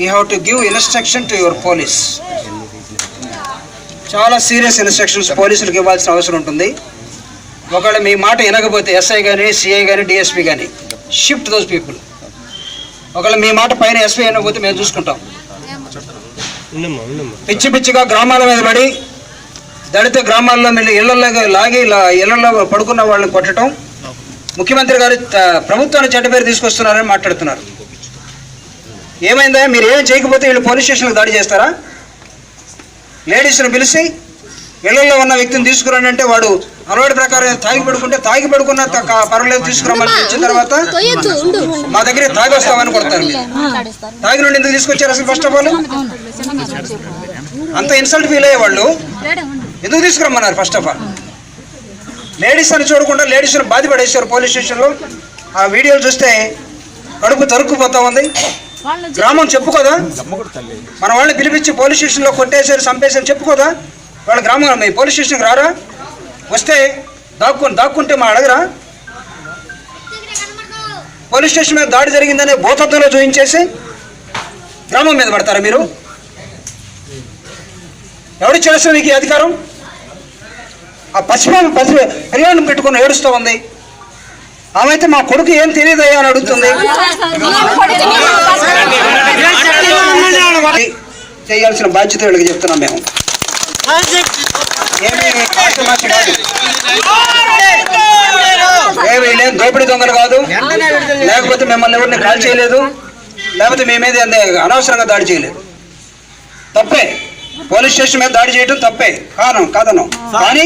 You have to give instruction to your police చాలా serious instructions పోలీసులకు ఇవ్వాల్సిన అవసరం ఉంటుంది. ఒకవేళ మీ మాట వినకపోతే ఎస్ఐ కానీ సిఐ కానీ డిఎస్పీ కానీ షిఫ్ట్ దోస్ పీపుల్ ఒకవేళ మీ మాట పైన ఎస్పీ అయినపోతే మేము చూసుకుంటాం. పిచ్చి పిచ్చిగా గ్రామాల మీద పడి దళిత గ్రామాల్లో మీరు ఇళ్ళలో లాగి ఇళ్ళలో పడుకున్న వాళ్ళని కొట్టడం. ముఖ్యమంత్రి గారు ప్రభుత్వాన్ని చెడ్డ పేరు తీసుకొస్తున్నారని మాట్లాడుతున్నారు. ఏమైందా? మీరు ఏం చేయకపోతే వీళ్ళు పోలీస్ స్టేషన్కి దాడి చేస్తారా? లేడీస్ని పిలిచి ఇళ్ళలో ఉన్న వ్యక్తిని తీసుకురండి అంటే వాడు అలవాటు ప్రకారం తాగి పడుకుంటే తాగి పడుకున్న పర్వాలేదు తీసుకురమ్మని వచ్చిన తర్వాత మా దగ్గర తాగి వస్తామని కొడతారు తాగి నుండి ఎందుకు తీసుకొచ్చారు అసలు ఫస్ట్ ఆఫ్ ఆల్ అంత ఇన్సల్ట్ ఫీల్ అయ్యే వాళ్ళు ఎందుకు తీసుకురమ్మన్నారు ఫస్ట్ ఆఫ్ ఆల్ లేడీస్ అని చూడకుండా లేడీస్ని బాధ పడేశారు పోలీస్ స్టేషన్లో. ఆ వీడియోలు చూస్తే కడుపు తరుక్కుపోతా ఉంది. గ్రామం చెప్పుకోదా మన వాళ్ళని పిలిపించి పోలీస్ స్టేషన్లో కొట్టేశారు చంపేశారు చెప్పుకోదా వాళ్ళ గ్రామం మీ పోలీస్ స్టేషన్కి రారా వస్తే దాక్కుని దాక్కుంటే మా అడగరా పోలీస్ స్టేషన్ మీద దాడి జరిగిందనే భూతత్వంలో చూపించేసి గ్రామం మీద పడతారా మీరు ఎవడు చేస్తుంది మీకు ఈ అధికారం ఆ పశ్చిమ పశ్చిమ పర్యావరణం పెట్టుకుని ఏడుస్తూ ఉంది ఆమె అయితే మా కొడుకు ఏం తెలియదయ్యా అని అడుగుతుంది చేయాల్సిన బాధ్యత వీళ్ళకి చెప్తున్నాం మేము. ఏమీ దోపిడీ దొంగలు కాదు. లేకపోతే మిమ్మల్ని ఎవరిని కాల్ చేయలేదు. లేకపోతే మీ మీద అంత అనవసరంగా దాడి చేయలేదు. తప్పే. పోలీస్ స్టేషన్ మీద దాడి చేయడం తప్పే. కాను కాదను. కానీ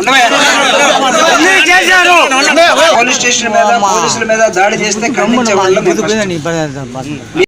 ఉండవయ్యా. పోలీస్ స్టేషన్ మీద పోలీసుల మీద దాడి చేస్తే ఖండించే వాళ్ళు